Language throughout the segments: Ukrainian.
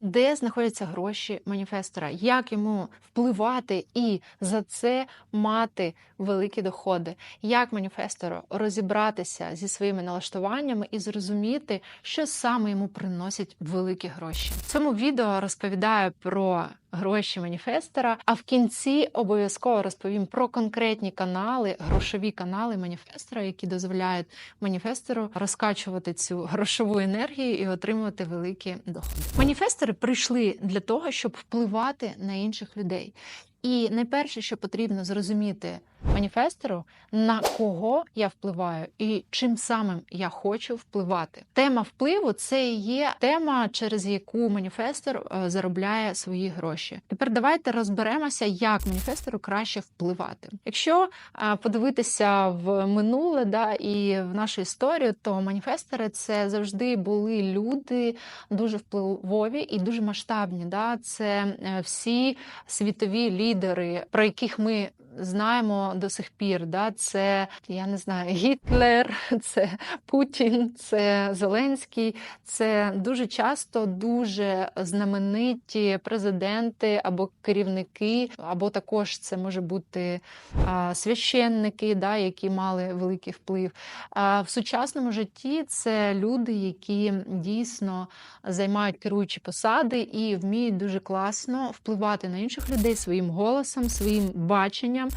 де знаходяться гроші маніфестора, як йому впливати і за це мати великі доходи, як маніфестору розібратися зі своїми налаштуваннями і зрозуміти, що саме йому приносять великі гроші. В цьому відео розповідаю про гроші маніфестера. а в кінці обов'язково розповім про конкретні канали, грошові канали маніфестора, які дозволяють маніфестору розкачувати цю грошову енергію і отримувати великі доходи. Маніфестери прийшли для того, щоб впливати на інших людей. І найперше, що потрібно зрозуміти маніфестору, на кого я впливаю і чим самим я хочу впливати. Тема впливу це є тема, через яку маніфестор е, заробляє свої гроші. Тепер давайте розберемося, як маніфестору краще впливати. Якщо е, подивитися в минуле да, і в нашу історію, то маніфестори це завжди були люди дуже впливові і дуже масштабні. Да? Це е, всі світові лідери, про яких ми знаємо до сих пір. Да? Це я не знаю, Гітлер, це Путін, це Зеленський. Це дуже часто дуже знамениті президенти або керівники, або також це може бути а, священники, да, які мали великий вплив. А в сучасному житті це люди, які дійсно займають керуючі посади і вміють дуже класно впливати на інших людей своїм голосом, своїм баченням,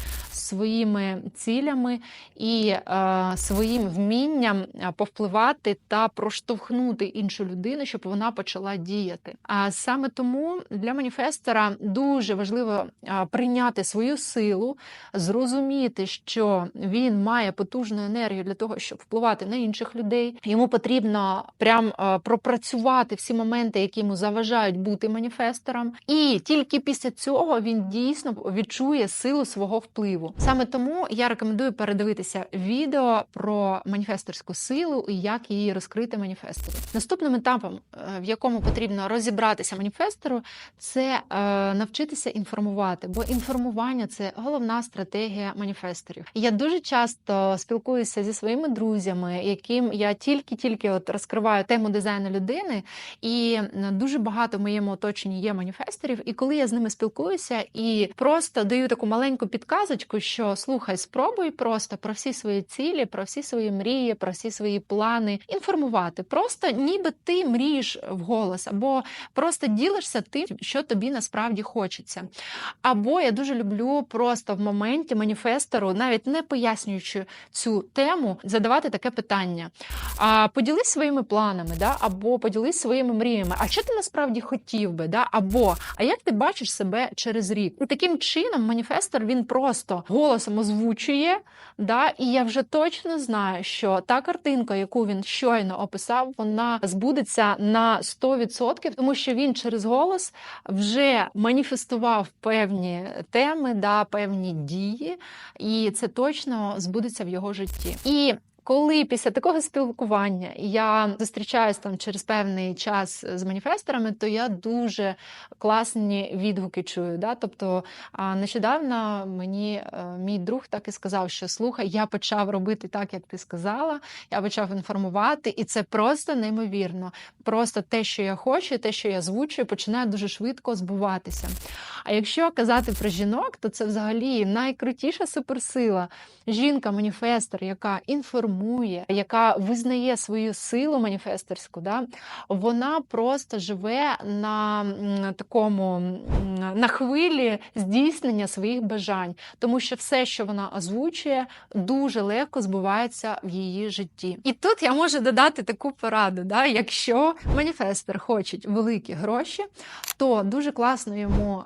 своїми цілями і е, своїм вмінням е, повпливати та проштовхнути іншу людину, щоб вона почала діяти. А саме тому для маніфестора дуже важливо е, прийняти свою силу, зрозуміти, що він має потужну енергію для того, щоб впливати на інших людей. Йому потрібно прям пропрацювати всі моменти, які йому заважають бути маніфестором, і тільки після цього він дійсно відчує силу свого впливу. Саме тому я рекомендую передивитися відео про маніфесторську силу і як її розкрити маніфестору. Наступним етапом, е, в якому потрібно розібратися маніфестору, це е, навчитися інформувати, бо інформування це головна стратегія маніфесторів. Я дуже часто спілкуюся зі своїми друзями, яким я тільки-тільки от розкриваю тему дизайну людини, і дуже багато в моєму оточенні є маніфесторів. І коли я з ними спілкуюся і просто даю таку маленьку підказочку, що слухай, спробуй просто про всі свої цілі, про всі свої мрії, про всі свої плани інформувати. Просто ніби ти мрієш вголос, або просто ділишся тим, що тобі насправді хочеться. Або я дуже люблю просто в моменті маніфестору, навіть не пояснюючи цю тему, задавати таке питання. А поділись своїми планами, да? або поділись своїми мріями. А що ти насправді хотів би? Да? Або а як ти бачиш себе через рік? І таким чином маніфестор він просто голосом озвучує, да? і я вже точно знаю, що та картинка, яку він щойно описав, вона збудеться на 100%, тому що він через голос вже маніфестував певні теми, да, певні дії, і це точно збудеться в його житті. І коли після такого спілкування я зустрічаюсь там через певний час з маніфесторами, то я дуже класні відгуки чую. Да? Тобто нещодавно мені е, мій друг так і сказав, що слухай, я почав робити так, як ти сказала, я почав інформувати, і це просто неймовірно. Просто те, що я хочу, те, що я звучую, починає дуже швидко збуватися. А якщо казати про жінок, то це взагалі найкрутіша суперсила. Жінка-маніфестор, яка інформує, яка визнає свою силу маніфесторську, да, вона просто живе на такому на хвилі здійснення своїх бажань, тому що все, що вона озвучує, дуже легко збувається в її житті. І тут я можу додати таку пораду: да, якщо маніфестор хоче великі гроші, то дуже класно йому,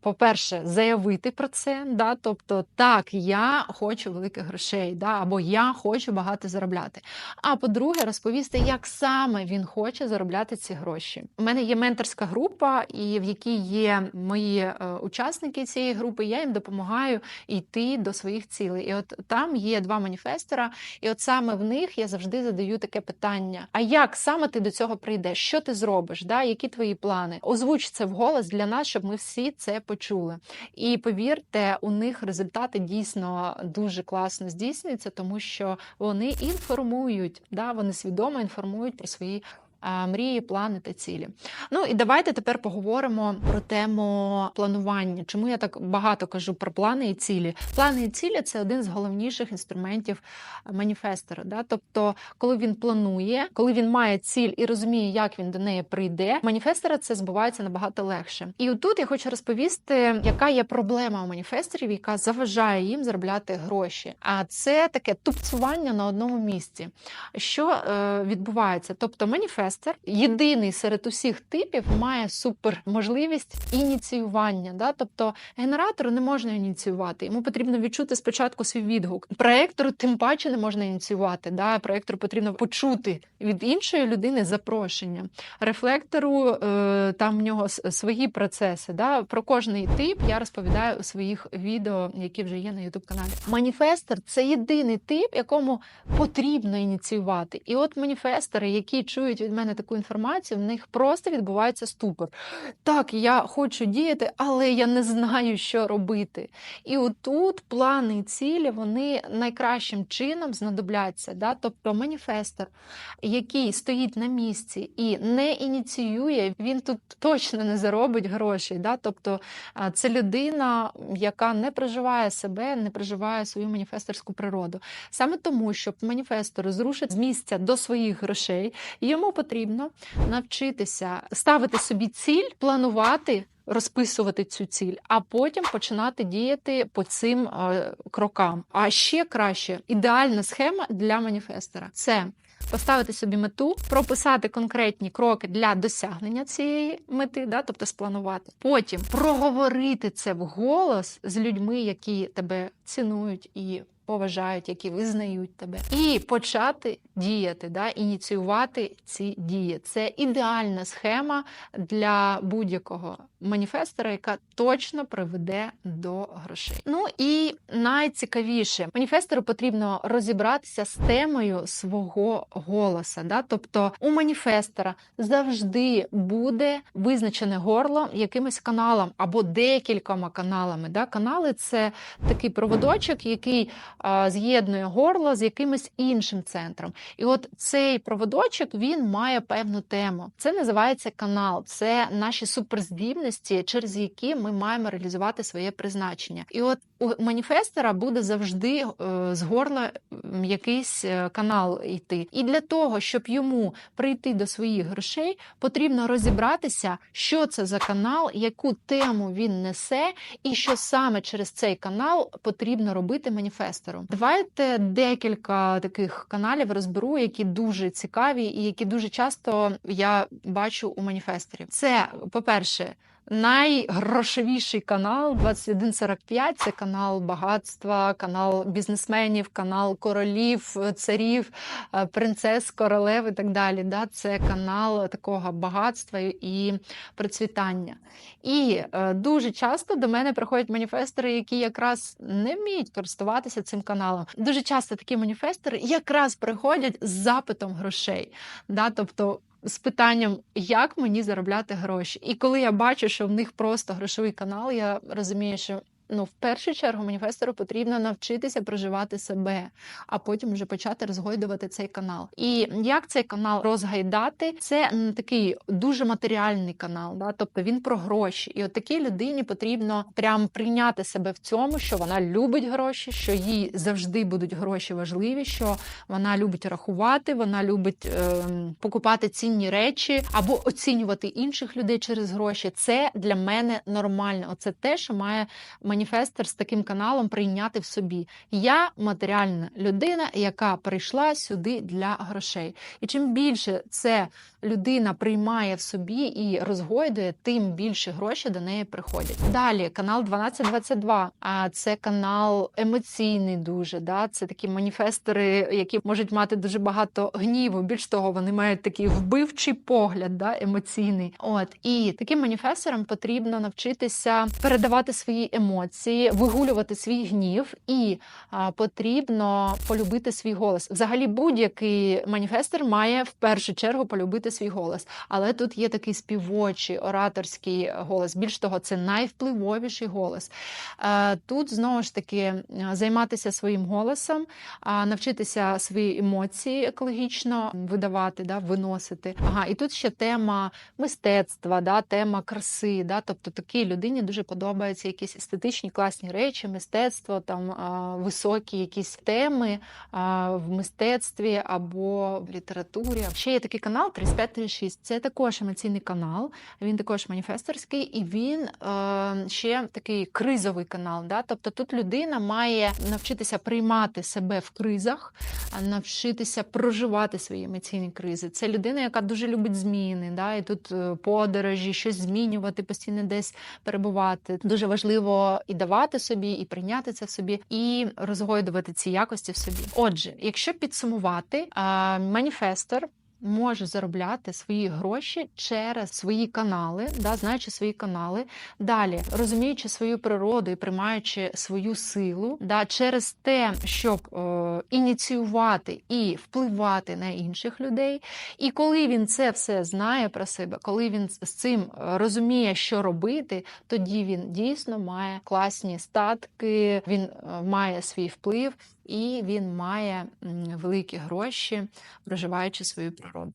по-перше, заявити про це. Да, Тобто, так, я хочу великих грошей, да, або я хочу багато заробляти. А по-друге, розповісти, як саме він хоче заробляти ці гроші. У мене є менторська група, і в якій є мої е, учасники цієї групи, я їм допомагаю йти до своїх цілей. І от там є два маніфестора, і от саме в них я завжди задаю таке питання: а як саме ти до цього прийдеш? Що ти зробиш? Да? Які твої плани? Озвуч це вголос для нас, щоб ми всі це почули. І повірте, у них результати дійсно дуже класно здійснюються, тому що вони інформують, да? вони свідомо інформують про свої мрії, плани та цілі. Ну і давайте тепер поговоримо про тему планування. Чому я так багато кажу про плани і цілі? Плани і цілі це один з головніших інструментів маніфестора. Да? Тобто, коли він планує, коли він має ціль і розуміє, як він до неї прийде, маніфестора це збувається набагато легше. І отут я хочу розповісти, яка є проблема у маніфесторів, яка заважає їм заробляти гроші. А це таке тупцювання на одному місці. Що е, відбувається? Тобто, маніфестор єдиний серед усіх типів має супер можливість ініціювання. Да? Тобто генератору не можна ініціювати. Йому потрібно відчути спочатку свій відгук. Проектору тим паче не можна ініціювати. Да? Проектору потрібно почути від іншої людини запрошення. Рефлектору е, там в нього свої процеси. Да? Про кожний тип я розповідаю у своїх відео, які вже є на youtube каналі. Маніфестор це єдиний тип, якому потрібно ініціювати. І от маніфестори, які чують від мене таку інформацію, в них просто відбувається ступор. Так, я хочу діяти, але я не знаю, що робити. І отут плани і цілі вони найкращим чином знадобляться. Да? Тобто маніфестор, який стоїть на місці і не ініціює, він тут точно не заробить грошей. Да? Тобто це людина, яка не проживає себе, не проживає свою маніфесторську природу. Саме тому, щоб маніфестор зрушити з місця до своїх грошей, йому потрібно навчитися ставити собі ціль, планувати. Розписувати цю ціль, а потім починати діяти по цим е, крокам. А ще краще ідеальна схема для маніфестора це поставити собі мету, прописати конкретні кроки для досягнення цієї мети, да, тобто спланувати. Потім проговорити це вголос з людьми, які тебе цінують і поважають, які визнають тебе, і почати діяти, да, ініціювати ці дії. Це ідеальна схема для будь-якого маніфестора, яка точно приведе до грошей. Ну і найцікавіше, маніфестору потрібно розібратися з темою свого голоса. Да? Тобто у маніфестора завжди буде визначене горло якимось каналом або декількома каналами. Да? Канали це такий проводочок, який з'єднує горло з якимось іншим центром. І от цей проводочок він має певну тему. Це називається канал, це наші суперздібності, через які ми маємо реалізувати своє призначення. І от у маніфестора буде завжди е, з горла якийсь е, канал йти. І для того, щоб йому прийти до своїх грошей, потрібно розібратися, що це за канал, яку тему він несе, і що саме через цей канал потрібно робити маніфестору. Давайте декілька таких каналів розберу, які дуже цікаві і які дуже часто я бачу у маніфесторів. Це, по-перше, Найгрошовіший канал 2145 – це канал багатства, канал бізнесменів, канал королів, царів, е, принцес, королев і так далі. Да? Це канал такого багатства і процвітання. І е, дуже часто до мене приходять маніфестори, які якраз не вміють користуватися цим каналом. Дуже часто такі маніфестори якраз приходять з запитом грошей. Да? Тобто з питанням, як мені заробляти гроші. І коли я бачу, що в них просто грошовий канал, я розумію, що ну, в першу чергу маніфестору потрібно навчитися проживати себе, а потім вже почати розгойдувати цей канал. І як цей канал розгайдати? Це такий дуже матеріальний канал, да? тобто він про гроші. І от такій людині потрібно прям прийняти себе в цьому, що вона любить гроші, що їй завжди будуть гроші важливі, що вона любить рахувати, вона любить е, покупати цінні речі або оцінювати інших людей через гроші. Це для мене нормально. Оце те, що має маніфестор з таким каналом прийняти в собі. Я матеріальна людина, яка прийшла сюди для грошей. І чим більше це людина приймає в собі і розгойдує, тим більше гроші до неї приходять. Далі канал 1222. А це канал емоційний дуже. Да? Це такі маніфестори, які можуть мати дуже багато гніву. Більш того, вони мають такий вбивчий погляд, да? емоційний. От і таким маніфесторам потрібно навчитися передавати свої емоції. Емоції, вигулювати свій гнів, і а, потрібно полюбити свій голос. Взагалі, будь-який маніфестор має в першу чергу полюбити свій голос. Але тут є такий співочий, ораторський голос. Більш того, це найвпливовіший голос. Е, Тут знову ж таки е, займатися своїм голосом, а, навчитися свої емоції екологічно видавати, да, виносити. Ага, і тут ще тема мистецтва, да, тема краси. Да, тобто такій людині дуже подобаються якісь естетичні класні речі, мистецтво, там високі якісь теми в мистецтві або в літературі. Ще є такий канал 3536. Це також емоційний канал. Він також маніфесторський, і він ще такий кризовий канал. Да? Тобто тут людина має навчитися приймати себе в кризах, навчитися проживати свої емоційні кризи. Це людина, яка дуже любить зміни, да? і тут е, подорожі, щось змінювати, постійно десь перебувати. Дуже важливо і давати собі, і прийняти це в собі, і розгойдувати ці якості в собі. Отже, якщо підсумувати, маніфестор. Може заробляти свої гроші через свої канали, да, знаючи свої канали. Далі розуміючи свою природу і приймаючи свою силу, да, через те, щоб е, ініціювати і впливати на інших людей. І коли він це все знає про себе, коли він з цим е, розуміє, що робити, тоді він дійсно має класні статки, він е, має свій вплив і він має великі гроші, проживаючи свою природу.